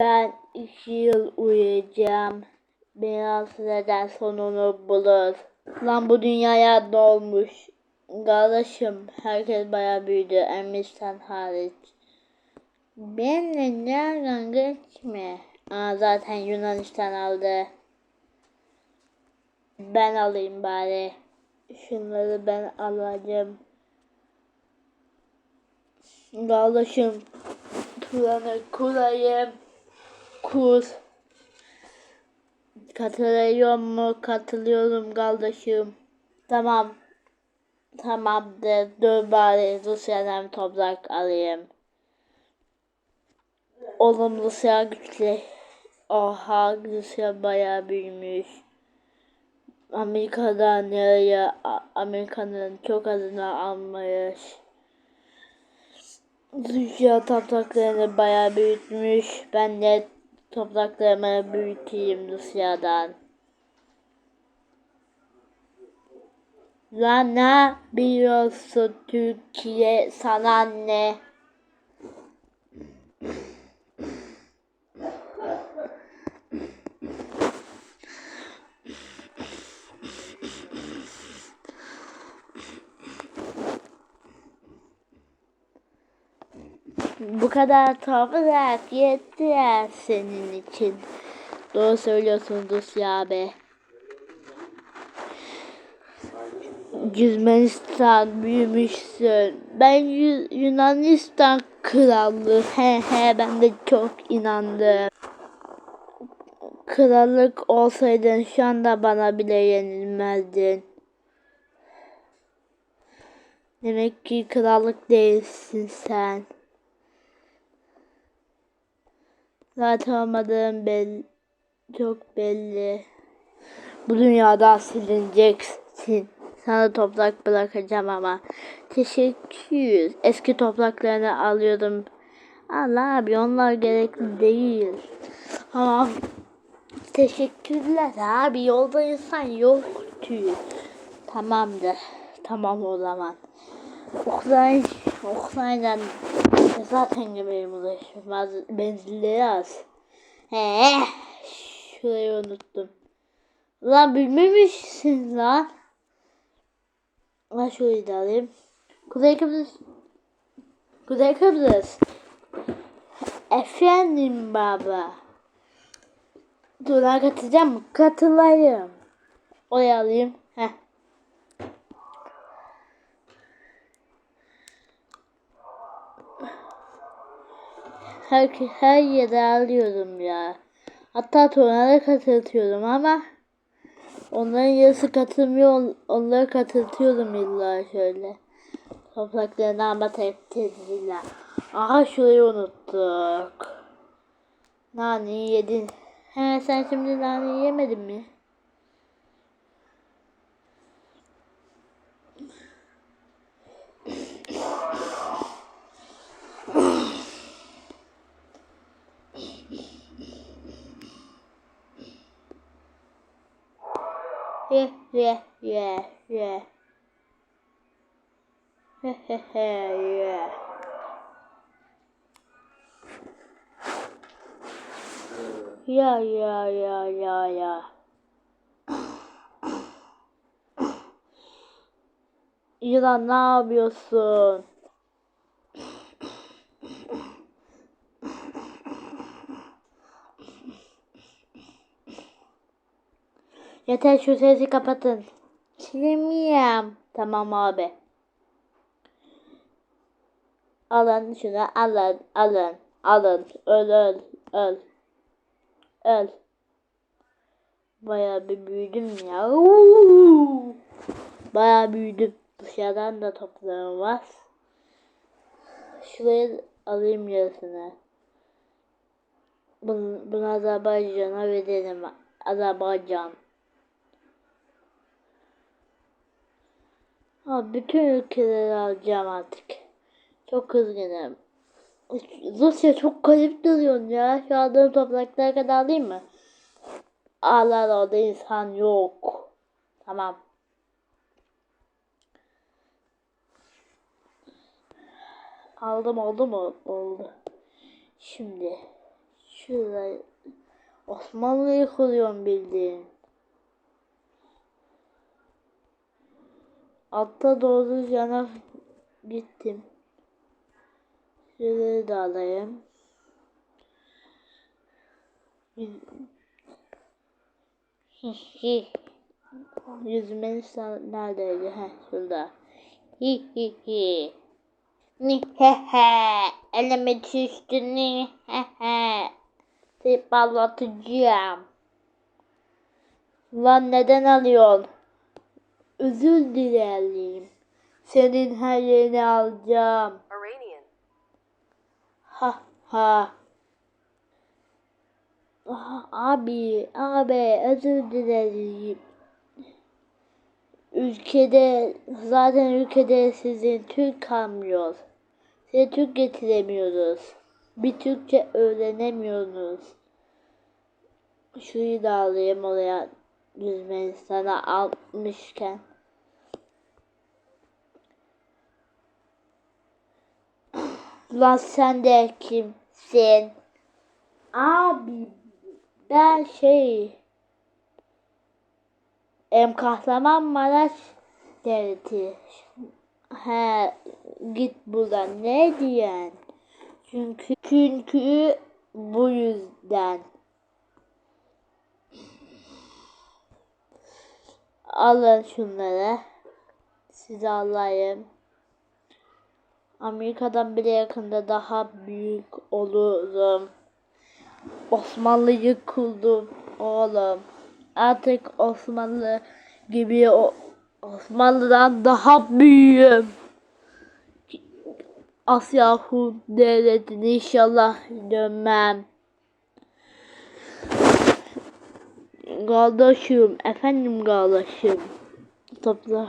Ben iki yıl uyuyacağım. Biraz neden sonunu bulur. Lan bu dünyaya ne olmuş? Kardeşim herkes bayağı büyüdü. Emirsen hariç. Benle nereden geçme? Aa, zaten Yunanistan aldı. Ben alayım bari. Şunları ben alacağım. Kardeşim Turan'ı kurayım. Kur. Katılıyor mu? Katılıyorum kardeşim. Tamam. Tamamdır. Dur bari Rusya'dan toprak alayım. Oğlum Rusya güçlü. Oha Rusya bayağı büyümüş. Amerika'da nereye Amerika'nın çok azını almış. Rusya topraklarını bayağı büyütmüş. Ben de topraklarımı büyüteyim Rusya'dan. Lan ne biliyorsun Türkiye sana ne? Bu kadar toprak yeter senin için. Doğru söylüyorsun Rusya abi. Yunanistan büyümüşsün. Ben Yu- Yunanistan krallığı. He he ben de çok inandım. Krallık olsaydın şu anda bana bile yenilmezdin. Demek ki krallık değilsin sen. Zaten olmadığın belli, çok belli. Bu dünyada silineceksin. Sana toprak bırakacağım ama. Teşekkür. Eski topraklarını alıyordum. Allah abi onlar gerekli değil. Ama teşekkürler abi yolda insan yoktu. Tamamdır. Tamam o zaman. Ukrayna, Ukrayna'dan zaten benim ulaşım benzinleri az. He, şurayı unuttum. Lan bilmemişsin lan. Ben şurayı da alayım. Kuzey Kıbrıs. Kuzey Kıbrıs. Efendim baba. Dur lan katılacağım mı? Katılayım. Oraya alayım. Heh. Her, her yere alıyorum ya. Hatta tornada katıltıyorum ama onların yarısı katılmıyor. Onları katıltıyorum illa şöyle. Topraklarını ama tepkisiyle. Aha şurayı unuttuk. Nani yedin. He sen şimdi nani yemedin mi? Ye ye ye ye. He he he ye. Ya ya ya ya ya. Yılan ne yapıyorsun? Yeter şu sesi kapatın. Çilemeyem. Tamam abi. Alın şunu alın alın alın öl öl öl. Öl. Bayağı bir büyüdüm ya. Bayağı büyüdüm. Dışarıdan da toprağım var. Şuraya alayım yarısını. Bunu, bunu Azerbaycan'a verelim. Azerbaycan. Abi bütün ülkeleri alacağım artık. Çok kızgınım. Rusya çok garip duruyorsun ya. Şu aldığım topraklara kadar alayım mı? Ağlar orada insan yok. Tamam. Aldım oldu mu? Oldu. Şimdi Şurayı. Osmanlı'yı kuruyorum bildiğin. Altta doğru yana gittim. Şurayı da alayım. Yüzmenistan neredeydi? Heh şurada. Hi hi hi. Ni he he. Elime düştü ni he he. Patlatacağım. Lan neden alıyorsun? Özür dilerim. Senin her yerini alacağım. Iranian. Ha ha. Ah, Abi, abi özür dilerim. Ülkede, zaten ülkede sizin Türk kalmıyor. Size Türk getiremiyoruz. Bir Türkçe öğrenemiyoruz. Şuyu da alayım oraya Yüzmenistan'a almışken. Lan sen de kimsin? Abi ben şey em Kahramanmaraş devleti. He git buradan ne diyen? Çünkü çünkü bu yüzden. Alın şunları. Size alayım. Amerika'dan bile yakında daha büyük olurum. Osmanlı'yı kurdum oğlum. Artık Osmanlı gibi Osmanlı'dan daha büyüğüm. Asya Hun devletini inşallah dönmem. Kardeşim, efendim kardeşim. Topla.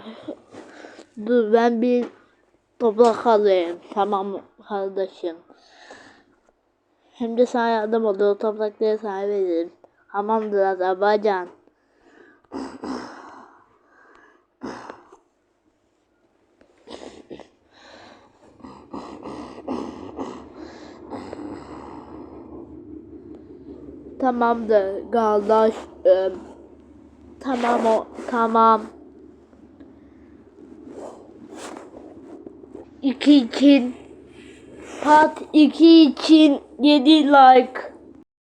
Dur ben bir toprak alayım. Tamam kardeşim. Hem de sana yardım olur. Toprakları sana veririm. Tamamdır Azerbaycan. Tamamdır kardeşim. Tamam o tamam. İki için part 2 için 7 like